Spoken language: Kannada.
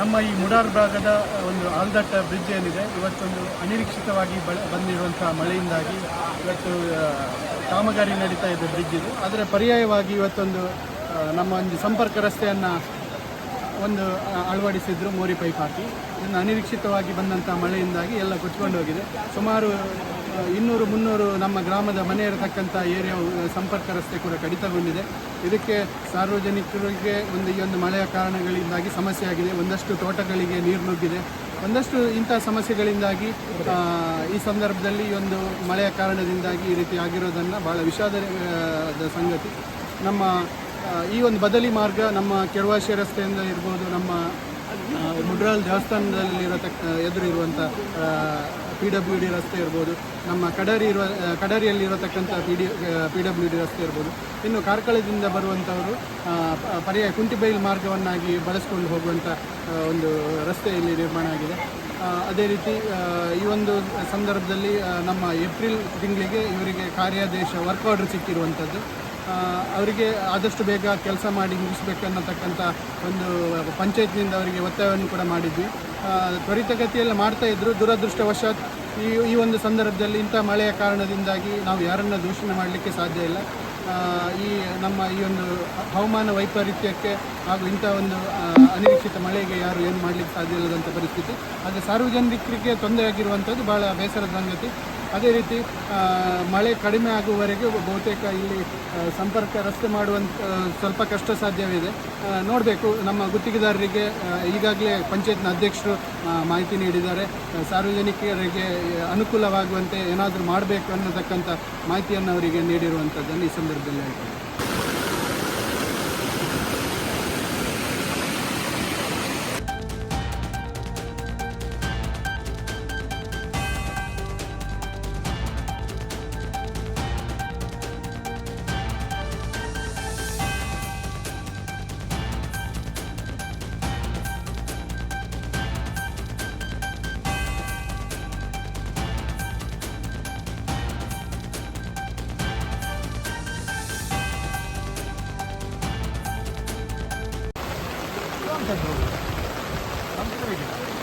ನಮ್ಮ ಈ ಮುಡಾರ್ ಭಾಗದ ಒಂದು ಆಲ್ದಟ್ಟ ಬ್ರಿಡ್ಜ್ ಏನಿದೆ, ಇವತ್ತೊಂದು ಅನಿರೀಕ್ಷಿತವಾಗಿ ಬಳ ಬಂದಿರುವಂಥ ಮಳೆಯಿಂದಾಗಿ ಇವತ್ತು ಕಾಮಗಾರಿ ನಡೀತಾ ಇದೆ ಬ್ರಿಡ್ಜ್ ಇದು. ಅದರ ಪರ್ಯಾಯವಾಗಿ ಇವತ್ತೊಂದು ನಮ್ಮ ಒಂದು ಸಂಪರ್ಕ ರಸ್ತೆಯನ್ನು ಒಂದು ಅಳವಡಿಸಿದ್ರು ಮೋರಿ ಪೈಪ್ ಹಾಕಿ. ಇನ್ನು ಅನಿರೀಕ್ಷಿತವಾಗಿ ಬಂದಂಥ ಮಳೆಯಿಂದಾಗಿ ಎಲ್ಲ ಕೊಚ್ಕೊಂಡು ಹೋಗಿದೆ. ಸುಮಾರು ಇನ್ನೂರು ಮುನ್ನೂರು ನಮ್ಮ ಗ್ರಾಮದ ಮನೆ ಇರತಕ್ಕಂಥ ಏರಿಯಾ ಸಂಪರ್ಕ ರಸ್ತೆ ಕೂಡ ಕಡಿತಗೊಂಡಿದೆ. ಇದಕ್ಕೆ ಸಾರ್ವಜನಿಕರಿಗೆ ಒಂದು, ಈ ಒಂದು ಮಳೆಯ ಕಾರಣಗಳಿಂದಾಗಿ ಸಮಸ್ಯೆ ಆಗಿದೆ ಒಂದಷ್ಟು ತೋಟಗಳಿಗೆ ನೀರು ನುಗ್ಗಿದೆ. ಒಂದಷ್ಟು ಇಂಥ ಸಮಸ್ಯೆಗಳಿಂದಾಗಿ ಈ ಸಂದರ್ಭದಲ್ಲಿ ಈ ಒಂದು ಮಳೆಯ ಕಾರಣದಿಂದಾಗಿ ಈ ರೀತಿ ಆಗಿರೋದನ್ನು ಭಾಳ ವಿಷಾದದ ಸಂಗತಿ. ನಮ್ಮ ಈ ಒಂದು ಬದಲಿ ಮಾರ್ಗ ನಮ್ಮ ಕೆಳವಾಶಿ ರಸ್ತೆಯಿಂದ ಇರ್ಬೋದು, ನಮ್ಮ ಮುಡ್ರಾಲ್ ದೇವಸ್ಥಾನದಲ್ಲಿರತಕ್ಕ ಎದುರಿರುವಂಥ ಪಿ ಡಬ್ಲ್ಯೂ ಡಿ ರಸ್ತೆ ಇರ್ಬೋದು, ನಮ್ಮ ಕಡರಿ ಇರುವ ಕಡರಿಯಲ್ಲಿರತಕ್ಕಂಥ P D P W D ರಸ್ತೆ ಇರ್ಬೋದು. ಇನ್ನು ಕಾರ್ಕಳದಿಂದ ಬರುವಂಥವರು ಪರ್ಯಾಯ ಕುಂಟಿಬೈಲ್ ಮಾರ್ಗವನ್ನಾಗಿ ಬಳಸ್ಕೊಂಡು ಹೋಗುವಂಥ ಒಂದು ರಸ್ತೆ ಇಲ್ಲಿ ನಿರ್ಮಾಣ ಆಗಿದೆ. ಅದೇ ರೀತಿ ಈ ಒಂದು ಸಂದರ್ಭದಲ್ಲಿ ನಮ್ಮ ಏಪ್ರಿಲ್ ತಿಂಗಳಿಗೆ ಇವರಿಗೆ ಕಾರ್ಯಾದೇಶ ವರ್ಕ್ ಆರ್ಡರ್ ಸಿಕ್ಕಿರುವಂಥದ್ದು ಅವರಿಗೆ ಆದಷ್ಟು ಬೇಗ ಕೆಲಸ ಮಾಡಿ ಮುಗಿಸ್ಬೇಕನ್ನತಕ್ಕಂಥ ಒಂದು ಪಂಚಾಯತ್ನಿಂದ ಅವರಿಗೆ ಒತ್ತಾಯವನ್ನು ಕೂಡ ಮಾಡಿದ್ವಿ. ತ್ವರಿತಗತಿಯಲ್ಲಿ ಮಾಡ್ತಾ ಇದ್ದರು ದುರದೃಷ್ಟವಶಾತ್ ಈ ಈ ಒಂದು ಸಂದರ್ಭದಲ್ಲಿ ಇಂಥ ಮಳೆಯ ಕಾರಣದಿಂದಾಗಿ ನಾವು ಯಾರನ್ನ ದೂಷಣೆ ಮಾಡಲಿಕ್ಕೆ ಸಾಧ್ಯ ಇಲ್ಲ. ಈ ನಮ್ಮ ಈ ಒಂದು ಹವಾಮಾನ ವೈಪರೀತ್ಯಕ್ಕೆ ಹಾಗೂ ಇಂಥ ಒಂದು ಅನಿರೀಕ್ಷಿತ ಮಳೆಗೆ ಯಾರು ಏನು ಮಾಡಲಿಕ್ಕೆ ಸಾಧ್ಯ ಇಲ್ಲದಂಥ ಪರಿಸ್ಥಿತಿ. ಆದರೆ ಸಾರ್ವಜನಿಕರಿಗೆ ತೊಂದರೆ ಆಗಿರುವಂಥದ್ದು ಭಾಳ ಬೇಸರದ ಸಂಗತಿ. ಅದೇ ರೀತಿ ಮಳೆ ಕಡಿಮೆ ಆಗುವವರೆಗೆ ಬಹುತೇಕ ಇಲ್ಲಿ ಸಂಪರ್ಕ ರಸ್ತೆ ಮಾಡುವಂಥ ಸ್ವಲ್ಪ ಕಷ್ಟ ಸಾಧ್ಯವಿದೆ. ನೋಡಬೇಕು, ನಮ್ಮ ಗುತ್ತಿಗೆದಾರರಿಗೆ ಈಗಾಗಲೇ ಪಂಚಾಯತ್ನ ಅಧ್ಯಕ್ಷರು ಮಾಹಿತಿ ನೀಡಿದ್ದಾರೆ. ಸಾರ್ವಜನಿಕರಿಗೆ ಅನುಕೂಲವಾಗುವಂತೆ ಏನಾದರೂ ಮಾಡಬೇಕು ಅನ್ನತಕ್ಕಂಥ ಮಾಹಿತಿಯನ್ನು ಅವರಿಗೆ ನೀಡಿರುವಂಥದ್ದನ್ನು ಈ ಸಂದರ್ಭದಲ್ಲಿ ಹೇಳ್ತೀನಿ なんてどうなんてもい。